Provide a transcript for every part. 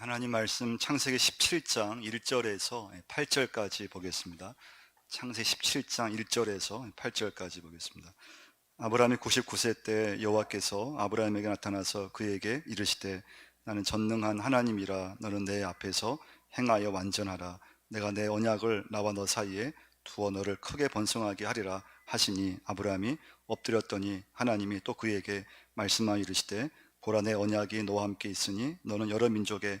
하나님 말씀 창세기 17장 1절에서 8절까지 보겠습니다. 창세기 17장 1절에서 8절까지 보겠습니다. 아브라함이 99세 때 여호와께서 아브라함에게 나타나서 그에게 이르시되 나는 전능한 하나님이라 너는 내 앞에서 행하여 완전하라 내가 내 언약을 나와 너 사이에 두어 너를 크게 번성하게 하리라 하시니 아브라함이 엎드렸더니 하나님이 또 그에게 말씀하여 이르시되 보라 내 언약이 너와 함께 있으니 너는 여러 민족의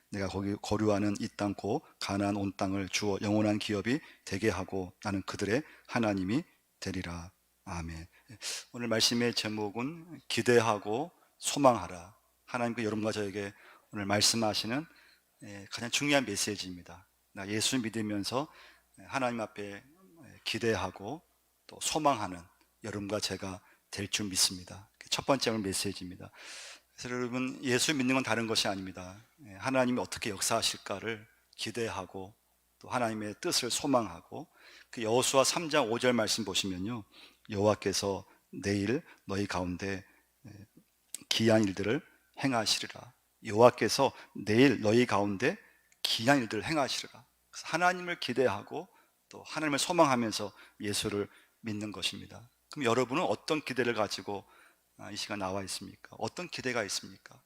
내가 거기 거류하는 이 땅고 가나안 온 땅을 주어 영원한 기업이 되게 하고 나는 그들의 하나님이 되리라 아멘. 오늘 말씀의 제목은 기대하고 소망하라. 하나님께 여러분과 저에게 오늘 말씀하시는 예, 가장 중요한 메시지입니다. 나 예수 믿으면서 하나님 앞에 기대하고 또 소망하는 여러분과 제가 될 줄 믿습니다. 첫 번째 메시지입니다. 여러분 예수 믿는 건 다른 것이 아닙니다. 예, 하나님이 어떻게 역사하실까를 기대하고 또 하나님의 뜻을 소망하고 그 여호수아 3장 5절 말씀 보시면요. 여호와께서 내일 너희 가운데 예, 기이한 일들을 행하시리라. 여호와께서 내일 너희 가운데 기이한 일들을 행하시리라. 하나님을 기대하고 또 하나님을 소망하면서 예수를 믿는 것입니다. 그럼 여러분은 어떤 기대를 가지고 아, 이 시간 나와 있습니까? 어떤 기대가 있습니까?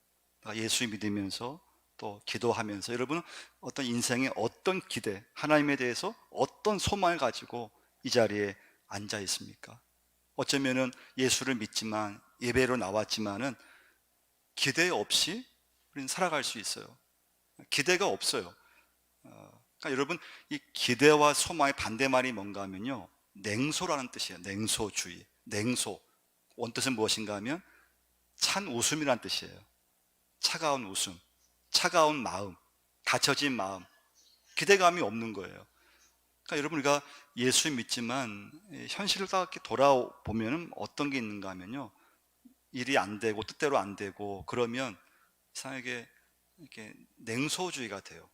예수 믿으면서 또 기도하면서 여러분은 어떤 인생의 어떤 기대, 하나님에 대해서 어떤 소망을 가지고 이 자리에 앉아 있습니까? 어쩌면은 예수를 믿지만 예배로 나왔지만은 기대 없이 우리는 살아갈 수 있어요. 기대가 없어요. 어, 그러니까 여러분 이 기대와 소망의 반대말이 뭔가 하면요 냉소라는 뜻이에요. 냉소주의, 냉소. 원뜻은 무엇인가 하면 찬 웃음이란 뜻이에요. 차가운 웃음, 차가운 마음, 닫혀진 마음, 기대감이 없는 거예요. 그러니까 여러분 우리가 예수 믿지만 현실을 딱 돌아보면 어떤 게 있는가 하면요. 일이 안 되고 뜻대로 안 되고 그러면 이상하게 이렇게 냉소주의가 돼요.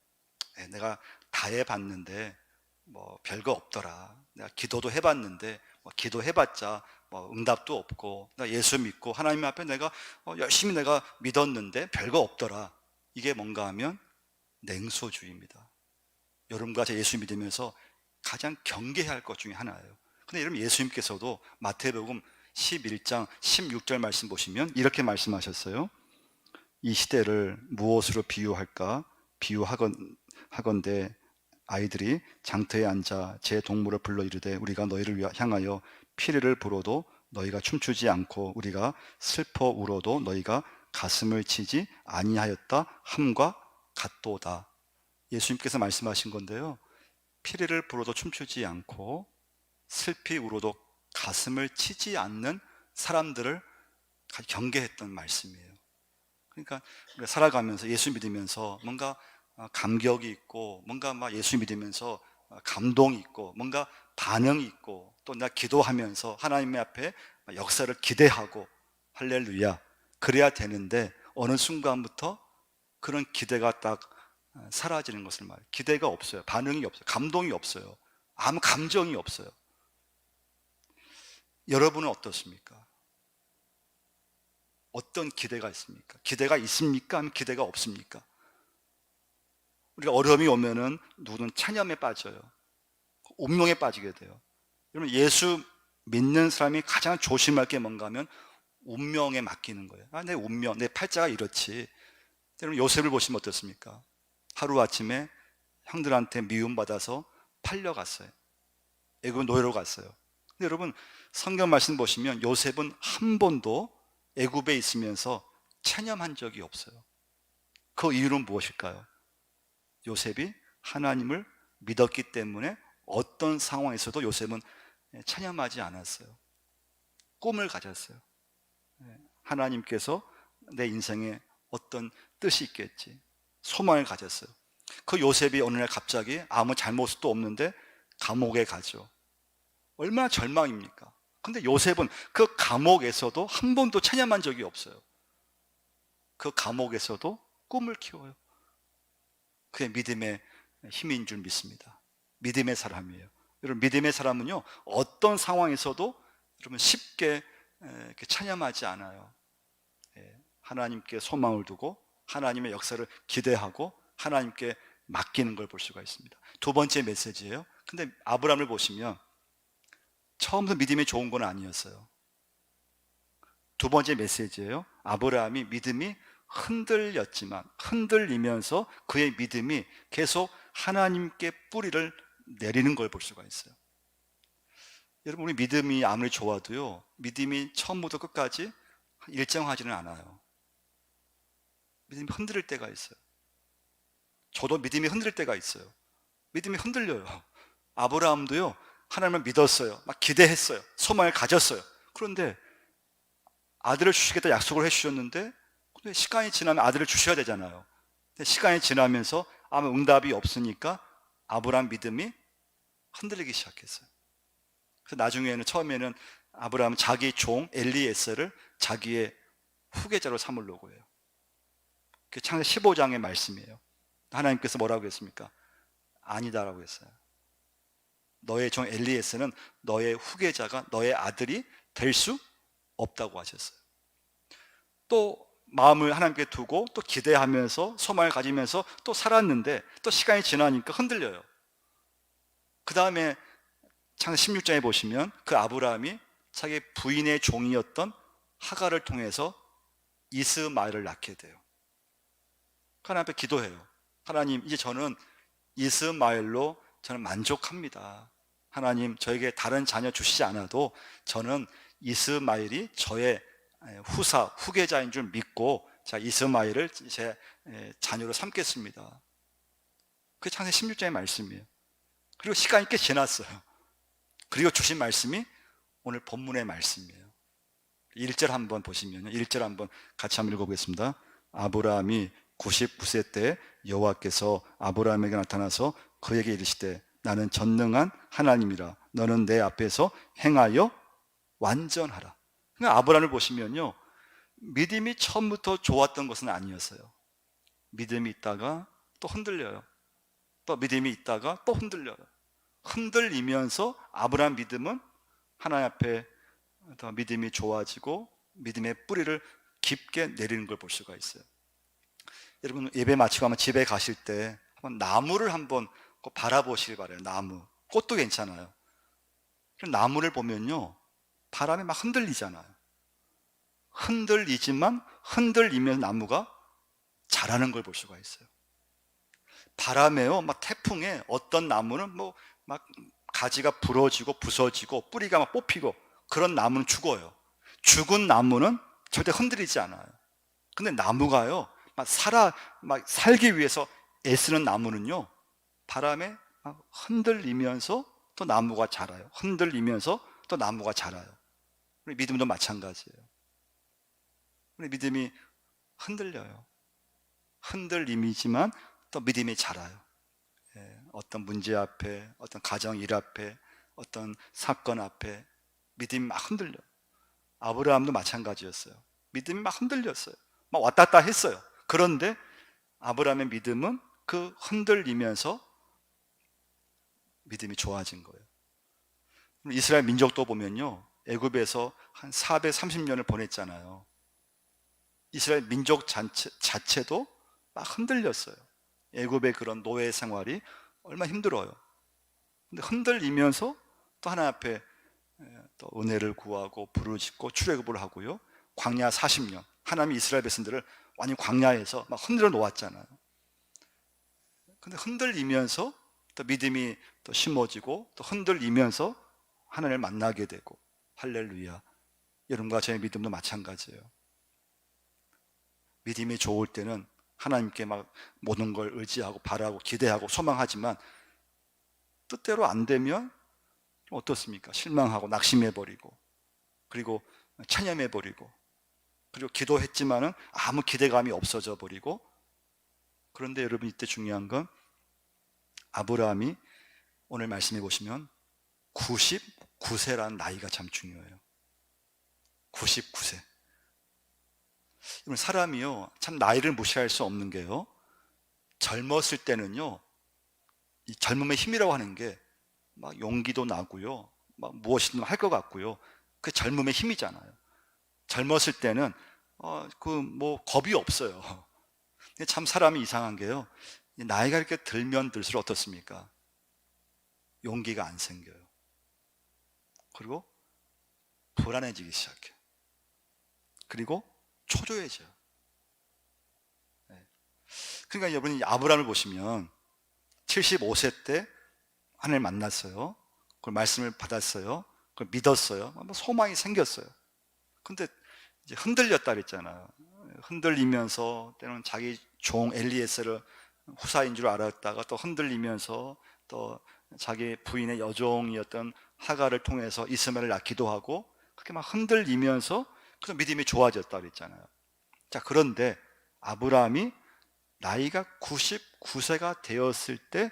에, 내가 다 해봤는데 뭐 별거 없더라. 내가 기도도 해봤는데 뭐 기도해봤자 뭐 응답도 없고 나 예수 믿고 하나님 앞에 내가 어, 열심히 내가 믿었는데 별거 없더라. 이게 뭔가 하면 냉소주의입니다. 여러분과 제 예수 믿으면서 가장 경계해야 할 것 중에 하나예요. 근데 여러분 예수님께서도 마태복음 11장 16절 말씀 보시면 이렇게 말씀하셨어요. 이 시대를 무엇으로 비유할까? 비유하건 하건대 아이들이 장터에 앉아 제 동물을 불러 이르되 우리가 너희를 향하여 피리를 불어도 너희가 춤추지 않고 우리가 슬퍼 울어도 너희가 가슴을 치지 아니하였다 함과 같도다. 예수님께서 말씀하신 건데요. 피리를 불어도 춤추지 않고 슬피 울어도 가슴을 치지 않는 사람들을 경계했던 말씀이에요. 그러니까 살아가면서 예수 믿으면서 뭔가 어, 감격이 있고 뭔가 막 예수 믿으면서 어, 감동이 있고 뭔가 반응이 있고 또 내가 기도하면서 하나님의 앞에 역사를 기대하고 할렐루야 그래야 되는데 어느 순간부터 그런 기대가 딱 어, 사라지는 것을 말해요. 기대가 없어요. 반응이 없어요. 감동이 없어요. 아무 감정이 없어요. 여러분은 어떻습니까? 어떤 기대가 있습니까? 기대가 있습니까? 아니면 기대가 없습니까? 우리가 어려움이 오면은 누구는 찬염에 빠져요. 운명에 빠지게 돼요. 여러분 예수 믿는 사람이 가장 조심할 게 뭔가 하면 운명에 맡기는 거예요. 아, 내 운명, 내 팔자가 이렇지. 여러분 요셉을 보시면 어떻습니까? 하루 아침에 형들한테 미움 받아서 팔려갔어요. 애굽 노예로 갔어요. 근데 여러분 성경 말씀 보시면 요셉은 한 번도 애굽에 있으면서 체념한 적이 없어요. 그 이유는 무엇일까요? 요셉이 하나님을 믿었기 때문에 어떤 상황에서도 요셉은 체념하지 않았어요. 꿈을 가졌어요. 예, 하나님께서 내 인생에 어떤 뜻이 있겠지. 소망을 가졌어요. 그 요셉이 어느 날 갑자기 아무 잘못도 없는데 감옥에 가죠. 얼마나 절망입니까? 근데 요셉은 그 감옥에서도 한 번도 찬양한 적이 없어요. 그 감옥에서도 꿈을 키워요. 그게 믿음의 힘인 줄 믿습니다. 믿음의 사람이에요. 여러분 믿음의 사람은요 어떤 상황에서도 여러분 쉽게 에, 이렇게 찬양하지 않아요. 예, 하나님께 소망을 두고 하나님의 역사를 기대하고 하나님께 맡기는 걸 볼 수가 있습니다. 두 번째 메시지예요. 근데 아브라함을 보시면 처음부터 믿음이 좋은 건 아니었어요. 두 번째 메시지예요. 아브라함이 믿음이 흔들렸지만 흔들리면서 그의 믿음이 계속 하나님께 뿌리를 내리는 걸 볼 수가 있어요. 여러분 우리 믿음이 아무리 좋아도요. 믿음이 처음부터 끝까지 일정하지는 않아요. 믿음이 흔들릴 때가 있어요. 저도 믿음이 흔들릴 때가 있어요. 믿음이 흔들려요. 아브라함도요. 하나님을 믿었어요. 막 기대했어요. 소망을 가졌어요. 그런데 아들을 주시겠다 약속을 해 주셨는데 근데 시간이 지나면 아들을 주셔야 되잖아요. 근데 시간이 지나면서 아무 응답이 없으니까 아브라함 믿음이 흔들리기 시작했어요. 그래서 나중에는 처음에는 아브라함은 자기 종 엘리에스를 자기의 후계자로 삼으려고 해요. 그 창세 15장의 말씀이에요. 하나님께서 뭐라고 했습니까? 아니다라고 했어요. 너의 종 엘리에스는 너의 후계자가 너의 아들이 될 수 없다고 하셨어요. 또 마음을 하나님께 두고 또 기대하면서 소망을 가지면서 또 살았는데 또 시간이 지나니까 흔들려요. 그 다음에 창세 16장에 보시면 그 아브라함이 자기 부인의 종이었던 하가를 통해서 이스마엘을 낳게 돼요. 하나님 앞에 기도해요. 하나님, 이제 저는 이스마엘로 저는 만족합니다. 하나님, 저에게 다른 자녀 주시지 않아도 저는 이스마엘이 저의 후사, 후계자인 줄 믿고 자, 이스마엘을 제 자녀로 삼겠습니다. 그게 창세 16장의 말씀이에요. 그리고 시간이 꽤 지났어요. 그리고 주신 말씀이 오늘 본문의 말씀이에요. 1절 한번 보시면 1절 한번 같이 한번 읽어보겠습니다. 아브라함이 99세 때 여호와께서 아브라함에게 나타나서 그에게 이르시되 나는 전능한 하나님이라 너는 내 앞에서 행하여 완전하라. 그러니까 아브라함을 보시면요. 믿음이 처음부터 좋았던 것은 아니었어요. 믿음이 있다가 또 흔들려요. 또 믿음이 있다가 또 흔들려요. 흔들리면서 아브라함 믿음은 하나님 앞에 더 믿음이 좋아지고 믿음의 뿌리를 깊게 내리는 걸 볼 수가 있어요. 여러분 예배 마치고 한번 집에 가실 때 한번 나무를 한번 꼭 바라보시길 바래요. 나무. 꽃도 괜찮아요. 나무를 보면요. 바람에 막 흔들리잖아요. 흔들리지만 흔들리면 나무가 자라는 걸 볼 수가 있어요. 바람에요, 막 태풍에 어떤 나무는 뭐 막 가지가 부러지고 부서지고 뿌리가 막 뽑히고 그런 나무는 죽어요. 죽은 나무는 절대 흔들리지 않아요. 근데 나무가요, 막 살아, 막 살기 위해서 애쓰는 나무는요, 바람에 막 흔들리면서 또 나무가 자라요. 흔들리면서 또 나무가 자라요. 우리 믿음도 마찬가지예요. 우리 믿음이 흔들려요. 흔들림이지만 또 믿음이 자라요. 예, 어떤 문제 앞에, 어떤 가정 일 앞에, 어떤 사건 앞에 믿음이 막 흔들려. 아브라함도 마찬가지였어요. 믿음이 막 흔들렸어요. 막 왔다 갔다 했어요. 그런데 아브라함의 믿음은 그 흔들리면서 믿음이 좋아진 거예요. 이스라엘 민족도 보면요. 애굽에서 한 430년을 보냈잖아요. 이스라엘 민족 자체, 자체도 막 흔들렸어요. 애굽의 그런 노예 생활이 얼마나 힘들어요. 근데 흔들리면서 또 하나 앞에 또 은혜를 구하고 부르짖고 출애굽을 하고요. 광야 40년 하나님 이스라엘 백성들을 완전 광야에서 막 흔들어 놓았잖아요. 근데 흔들리면서 또 믿음이 또 심어지고 또 흔들리면서 하나님을 만나게 되고 할렐루야. 여러분과 저의 믿음도 마찬가지예요. 믿음이 좋을 때는 하나님께 막 모든 걸 의지하고 바라고 기대하고 소망하지만 뜻대로 안 되면 어떻습니까? 실망하고 낙심해 버리고 그리고 찬양해 버리고 그리고 기도했지만은 아무 기대감이 없어져 버리고 그런데 여러분 이때 중요한 건 아브라함이 오늘 말씀해 보시면 99세라는 나이가 참 중요해요. 99세. 여러분, 사람이요, 참 나이를 무시할 수 없는 게요, 젊었을 때는요, 이 젊음의 힘이라고 하는 게 막 용기도 나고요, 막 무엇이든 할 것 같고요, 그 젊음의 힘이잖아요. 젊었을 때는, 어, 그 뭐 겁이 없어요. 근데 참 사람이 이상한 게요, 이 나이가 이렇게 들면 들수록 어떻습니까? 용기가 안 생겨요. 그리고 불안해지기 시작해요. 그리고 초조해져요. 네. 그러니까 여러분이 아브라함을 보시면 75세 때 하나님을 만났어요. 그걸 말씀을 받았어요. 그걸 믿었어요. 뭐 소망이 생겼어요. 근데 이제 흔들렸다 그랬잖아요. 흔들리면서 때로는 자기 종 엘리에스를 후사인 줄 알았다가 또 흔들리면서 또 자기 부인의 여종이었던 하가를 통해서 이스마엘을 낳기도 하고 그렇게 막 흔들리면서 그래서 믿음이 좋아졌다 그랬잖아요. 자, 그런데 아브라함이 나이가 99세가 되었을 때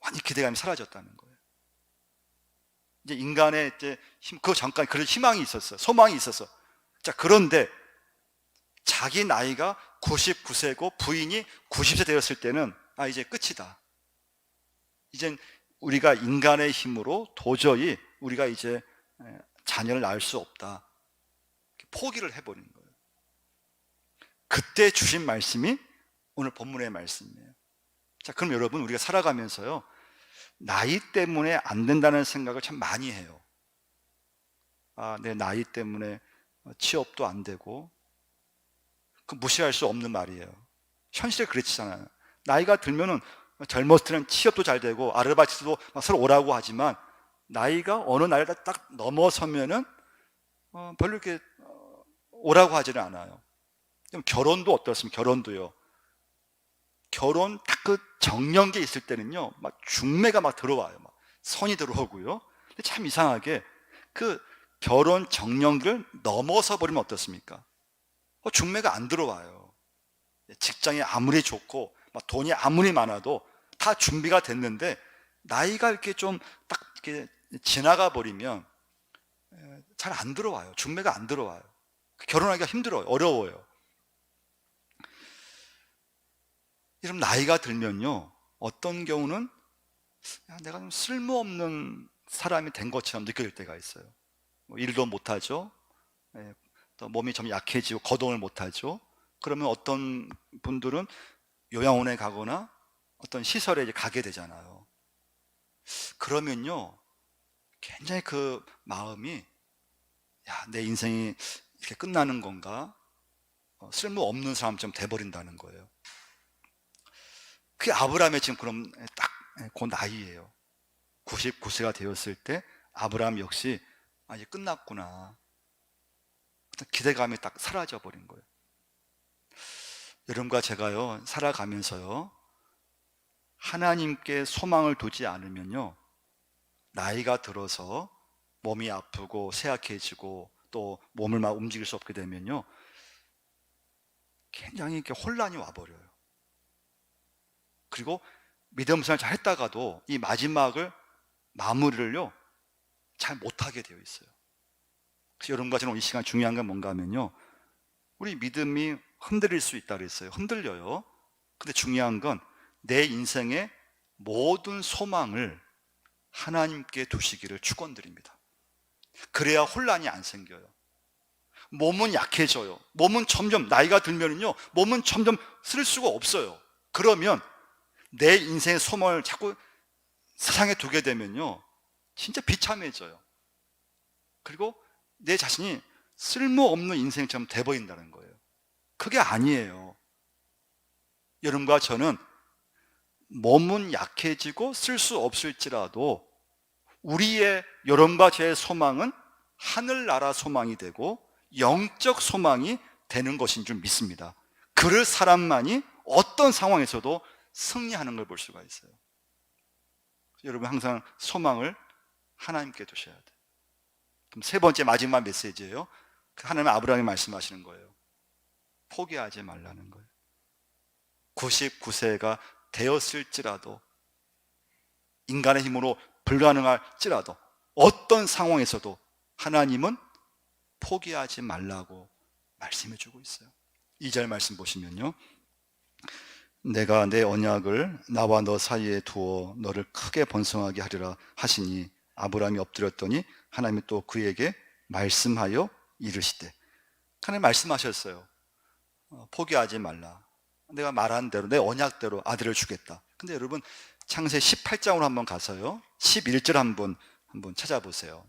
완전히 기대감이 사라졌다는 거예요. 이제 인간의 이제 힘, 그 잠깐 그런 희망이 있었어요. 소망이 있었어. 자, 그런데 자기 나이가 99세고 부인이 90세 되었을 때는 아, 이제 끝이다. 이젠 우리가 인간의 힘으로 도저히 우리가 이제 자녀를 낳을 수 없다. 포기를 해버린 거예요. 그때 주신 말씀이 오늘 본문의 말씀이에요. 자, 그럼 여러분, 우리가 살아가면서요, 나이 때문에 안 된다는 생각을 참 많이 해요. 아, 내 나이 때문에 취업도 안 되고, 그 무시할 수 없는 말이에요. 현실에 그렇잖아요. 나이가 들면은 젊었을 때는 취업도 잘 되고, 아르바이트도 서로 오라고 하지만, 나이가 어느 나이를 딱 넘어서면은, 어, 별로 이렇게 어, 오라고 하지는 않아요. 결혼도 어떻습니까? 결혼도요. 결혼 딱 그 정년기에 있을 때는요, 막 중매가 막 들어와요. 막 선이 들어오고요. 근데 참 이상하게 그 결혼 정년기를 넘어서 버리면 어떻습니까? 어, 중매가 안 들어와요. 직장이 아무리 좋고, 막 돈이 아무리 많아도 다 준비가 됐는데, 나이가 이렇게 좀 딱 이렇게 지나가 버리면 잘 안 들어와요. 중매가 안 들어와요. 결혼하기가 힘들어요. 어려워요. 여러분 나이가 들면요 어떤 경우는 야, 내가 좀 쓸모없는 사람이 된 것처럼 느껴질 때가 있어요 뭐 일도 못하죠 예, 또 몸이 좀 약해지고 거동을 못하죠 그러면 어떤 분들은 요양원에 가거나 어떤 시설에 이제 가게 되잖아요 그러면요 굉장히 그 마음이 야, 내 인생이 이렇게 끝나는 건가 어, 쓸모없는 사람처럼 돼버린다는 거예요 그게 아브라함의 지금 그럼 딱 그 나이예요. 99세가 되었을 때 아브라함 역시 아, 이제 끝났구나. 기대감이 딱 사라져 버린 거예요. 여러분과 제가요, 살아가면서요, 하나님께 소망을 두지 않으면요, 나이가 들어서 몸이 아프고 쇠약해지고 또 몸을 막 움직일 수 없게 되면요, 굉장히 이렇게 혼란이 와버려요. 그리고 믿음 생활 잘 했다가도 이 마지막을 마무리를요 잘 못하게 되어 있어요. 그래서 여러분과 저는 이 시간 중요한 건 뭔가 하면요 우리 믿음이 흔들릴 수 있다 그랬어요. 흔들려요. 근데 중요한 건 내 인생의 모든 소망을 하나님께 두시기를 축원드립니다. 그래야 혼란이 안 생겨요. 몸은 약해져요. 몸은 점점 나이가 들면은요, 몸은 점점 쓸 수가 없어요. 그러면 내 인생의 소망을 자꾸 세상에 두게 되면요. 진짜 비참해져요. 그리고 내 자신이 쓸모없는 인생처럼 돼버린다는 거예요. 그게 아니에요. 여러분과 저는 몸은 약해지고 쓸 수 없을지라도 우리의 제 소망은 하늘나라 소망이 되고 영적 소망이 되는 것인 줄 믿습니다. 그럴 사람만이 어떤 상황에서도 승리하는 걸 볼 수가 있어요. 여러분 항상 소망을 하나님께 두셔야 돼요. 그럼 세 번째 마지막 메시지예요. 그 하나님 아브라함이 말씀하시는 거예요. 포기하지 말라는 거예요. 99세가 되었을지라도 인간의 힘으로 불가능할지라도 어떤 상황에서도 하나님은 포기하지 말라고 말씀해 주고 있어요. 2절 말씀 보시면요. 내가 내 언약을 나와 너 사이에 두어 너를 크게 번성하게 하리라 하시니 아브라함이 엎드렸더니 하나님이 또 그에게 말씀하여 이르시되 하나님 말씀하셨어요. 어, 포기하지 말라. 내가 말한 대로 내 언약대로 아들을 주겠다. 근데 여러분 창세 18장으로 한번 가서요. 11절 한번 한번 찾아보세요.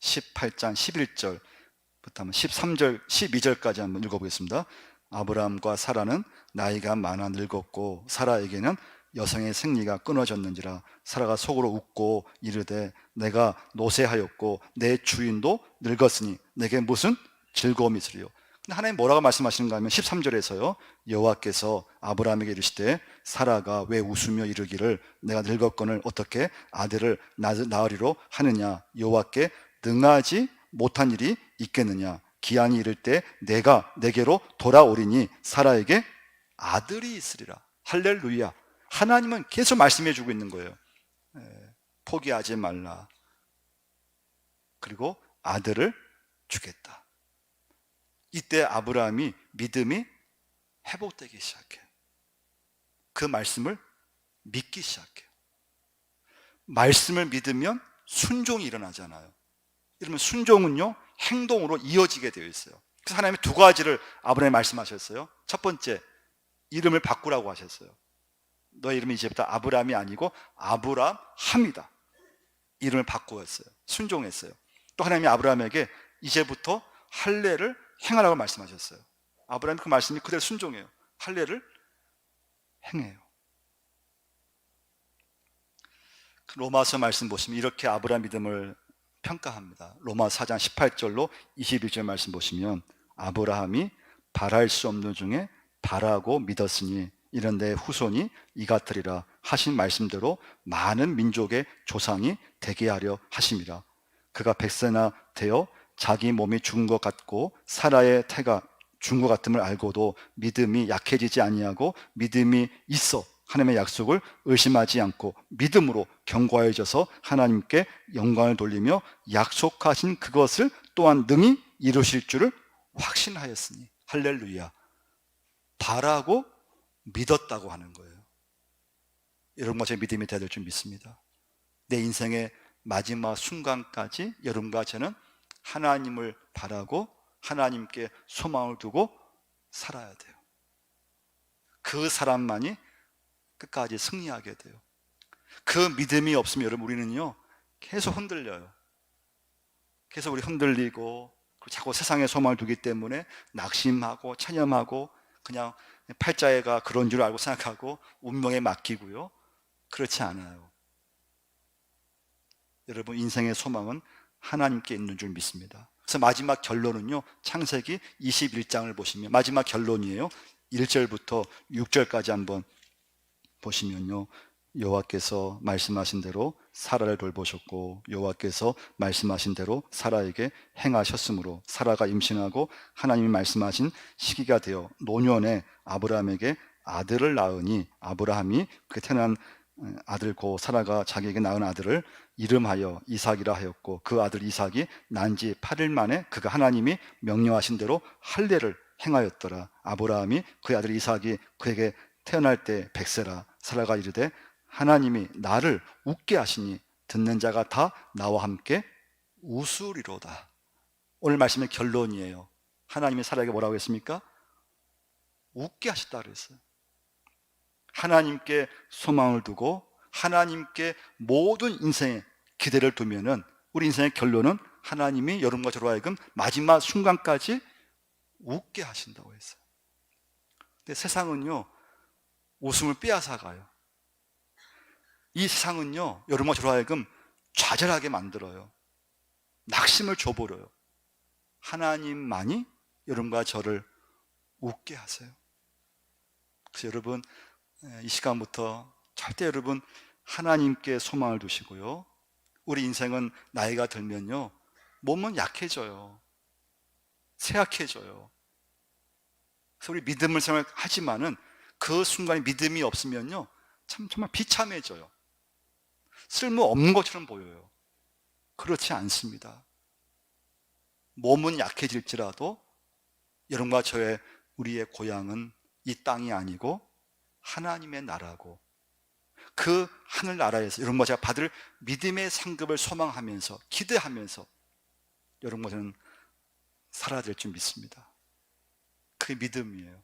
18장 11절부터 한번 13절 12절까지 한번 읽어보겠습니다. 아브라함과 사라는 나이가 많아 늙었고 사라에게는 여성의 생리가 끊어졌는지라 사라가 속으로 웃고 이르되 내가 노쇠하였고 내 주인도 늙었으니 내게 무슨 즐거움이 있으리요. 근데 하나님 뭐라고 말씀하시는가 하면 13절에서요. 여호와께서 아브라함에게 이르시되 사라가 왜 웃으며 이르기를 내가 늙었거늘 어떻게 아들을 낳- 낳으리로 하느냐? 여호와께 능하지 못한 일이 있겠느냐? 기한이 이를 때 내가 내게로 돌아오리니 사라에게 아들이 있으리라. 할렐루야. 하나님은 계속 말씀해 주고 있는 거예요. 에, 포기하지 말라. 그리고 아들을 주겠다 이때 아브라함이 믿음이 회복되기 시작해요 그 말씀을 믿기 시작해요 말씀을 믿으면 순종이 일어나잖아요 이러면 순종은요 행동으로 이어지게 되어 있어요. 그래서 하나님이 두 가지를 아브라함에 말씀하셨어요. 첫 번째 이름을 바꾸라고 하셨어요. 너의 이름이 이제부터 아브라함이 아니고 아브라함이다. 이름을 바꾸었어요. 순종했어요. 또 하나님이 아브라함에게 이제부터 할례를 행하라고 말씀하셨어요. 아브라함이 그 말씀이 그대로 순종해요. 할례를 행해요. 그 로마서 말씀 보시면 이렇게 아브라함 믿음을 평가합니다. 로마 4장 18절로 21절 말씀 보시면 아브라함이 바랄 수 없는 중에 바라고 믿었으니 이런 내 후손이 이 같으리라 하신 말씀대로 많은 민족의 조상이 되게 하려 하심이라 그가 백세나 되어 자기 몸이 죽은 것 같고 사라의 태가 죽은 것 같음을 알고도 믿음이 약해지지 아니하고 믿음이 있어 하나님의 약속을 의심하지 않고 믿음으로 견고해져서 하나님께 영광을 돌리며 약속하신 그것을 또한 능히 이루실 줄을 확신하였으니 할렐루야. 바라고 믿었다고 하는 거예요. 여러분과 제 믿음이 돼야 될 줄 믿습니다. 내 인생의 마지막 순간까지 여러분과 저는 하나님을 바라고 하나님께 소망을 두고 살아야 돼요 그 사람만이 끝까지 승리하게 돼요. 그 믿음이 없으면 여러분 우리는요 계속 흔들려요. 계속 우리 흔들리고 자꾸 세상에 소망을 두기 때문에 낙심하고 찬염하고 그냥 팔자애가 그런 줄 알고 생각하고 운명에 맡기고요. 그렇지 않아요. 여러분 인생의 소망은 하나님께 있는 줄 믿습니다. 그래서 마지막 결론은요. 창세기 21장을 보시면 마지막 결론이에요. 1절부터 6절까지 한번 보시면요. 여호와께서 말씀하신 대로 사라를 돌보셨고 여호와께서 말씀하신 대로 사라에게 행하셨으므로 사라가 임신하고 하나님이 말씀하신 시기가 되어 노년에 아브라함에게 아들을 낳으니 아브라함이 그 태어난 아들 고 사라가 자기에게 낳은 아들을 이름하여 이삭이라 하였고 그 아들 이삭이 난 지 8일 만에 그가 하나님이 명령하신 대로 할례를 행하였더라 아브라함이 그 아들 이삭이 그에게 태어날 때 백세라 사라가 이르되 하나님이 나를 웃게 하시니 듣는 자가 다 나와 함께 웃으리로다. 오늘 말씀의 결론이에요. 하나님이 사라에게 뭐라고 했습니까? 웃게 하셨다 그랬어요. 하나님께 소망을 두고 하나님께 모든 인생의 기대를 두면은 우리 인생의 결론은 하나님이 여러분과 저로 하여금 마지막 순간까지 웃게 하신다고 했어요. 근데 세상은요, 웃음을 빼앗아 가요. 이 세상은요, 여러분과 저로 하여금 좌절하게 만들어요. 낙심을 줘버려요. 하나님만이 여러분과 저를 웃게 하세요. 그래서 여러분, 이 시간부터 절대 여러분 하나님께 소망을 두시고요. 우리 인생은 나이가 들면요, 몸은 약해져요. 쇠약해져요. 그래서 우리 믿음을 생각하지만은 그 순간에 믿음이 없으면요, 참 정말 비참해져요. 쓸모 없는 것처럼 보여요. 그렇지 않습니다. 몸은 약해질지라도 여러분과 저의 우리의 고향은 이 땅이 아니고 하나님의 나라고 그 하늘 나라에서 여러분과 제가 받을 믿음의 상급을 소망하면서 기대하면서 여러분과 저는 살아야 될 줄 믿습니다. 그 믿음이에요.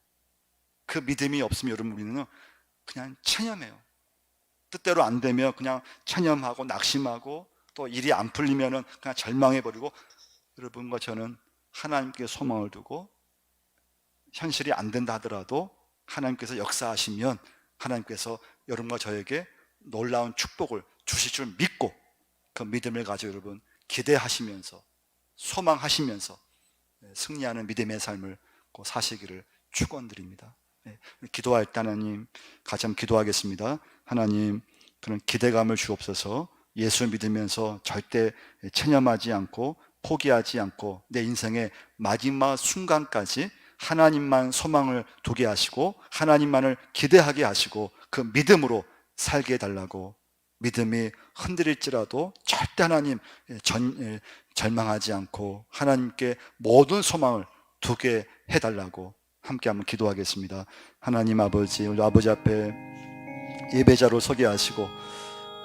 그 믿음이 없으면 여러분 우리는 그냥 체념해요. 뜻대로 안 되면 그냥 체념하고 낙심하고 또 일이 안 풀리면은 그냥 절망해 버리고 여러분과 저는 하나님께 소망을 두고 현실이 안 된다 하더라도 하나님께서 역사하시면 하나님께서 여러분과 저에게 놀라운 축복을 주실 줄 믿고 그 믿음을 가지고 여러분 기대하시면서 소망하시면서 네, 승리하는 믿음의 삶을 꼭 사시기를 축원드립니다. 네, 기도할 때 하나님 같이 한번 기도하겠습니다. 하나님 그런 기대감을 주옵소서. 예수 믿으면서 절대 체념하지 않고 포기하지 않고 내 인생의 마지막 순간까지 하나님만 소망을 두게 하시고 하나님만을 기대하게 하시고 그 믿음으로 살게 해달라고 믿음이 흔들릴지라도 절대 하나님 전, 예, 절망하지 않고 하나님께 모든 소망을 두게 해달라고 함께 한번 기도하겠습니다. 하나님 아버지, 우리 아버지 앞에 예배자로 서게 하시고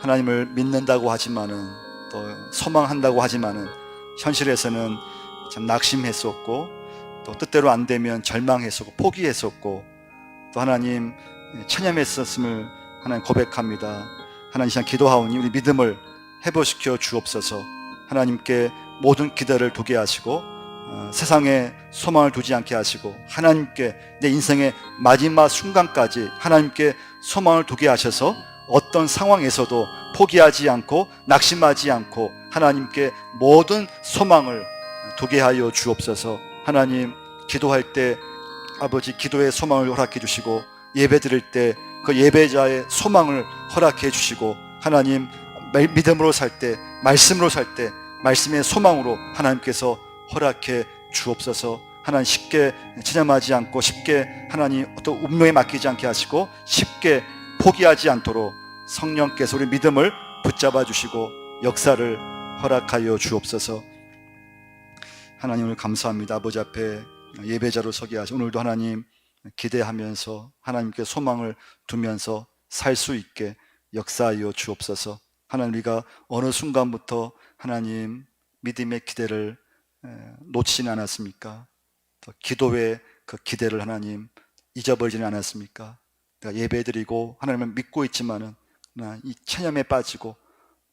하나님을 믿는다고 하지만은 또 소망한다고 하지만은 현실에서는 참 낙심했었고 또 뜻대로 안 되면 절망했었고 포기했었고 또 하나님 체념했었음을 하나님 고백합니다. 하나님 시간 기도하오니 우리 믿음을 회복시켜 주옵소서. 하나님께 모든 기대를 두게 하시고 어, 세상에 소망을 두지 않게 하시고 하나님께 내 인생의 마지막 순간까지 하나님께 소망을 두게 하셔서 어떤 상황에서도 포기하지 않고 낙심하지 않고 하나님께 모든 소망을 두게 하여 주옵소서. 하나님 기도할 때 아버지 기도의 소망을 허락해 주시고 예배 드릴 때 그 예배자의 소망을 허락해 주시고 하나님 믿음으로 살 때 말씀으로 살 때 말씀의 소망으로 하나님께서 허락해 주옵소서. 하나님 쉽게 체념하지 않고 쉽게 하나님 어떤 운명에 맡기지 않게 하시고 쉽게 포기하지 않도록 성령께서 우리 믿음을 붙잡아 주시고 역사를 허락하여 주옵소서. 하나님을 감사합니다. 아버지 앞에 예배자로 서게 하시 오늘도 하나님 기대하면서 하나님께 소망을 두면서 살 수 있게 역사하여 주옵소서. 하나님 우리가 어느 순간부터 하나님 믿음의 기대를 놓치지 않았습니까? 또 기도의 그 기대를 하나님 잊어버리지는 않았습니까? 내가 예배드리고 하나님을 믿고 있지만은 이 체념에 빠지고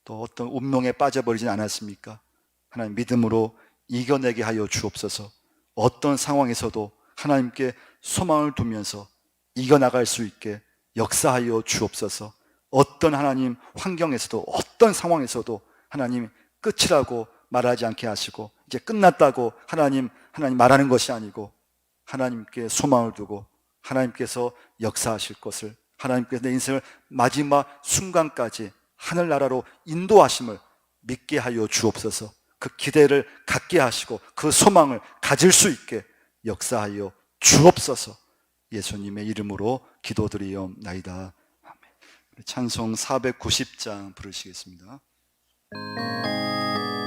또 어떤 운명에 빠져버리지는 않았습니까? 하나님 믿음으로 이겨내게 하여 주옵소서. 어떤 상황에서도 하나님께 소망을 두면서 이겨나갈 수 있게 역사하여 주옵소서. 어떤 하나님 환경에서도 어떤 상황에서도 하나님 끝이라고 말하지 않게 하시고 이제 끝났다고 하나님 하나님 말하는 것이 아니고 하나님께 소망을 두고 하나님께서 역사하실 것을 하나님께서 내 인생을 마지막 순간까지 하늘나라로 인도하심을 믿게 하여 주옵소서. 그 기대를 갖게 하시고 그 소망을 가질 수 있게 역사하여 주옵소서. 예수님의 이름으로 기도드리옵나이다. 찬송 490장 부르시겠습니다.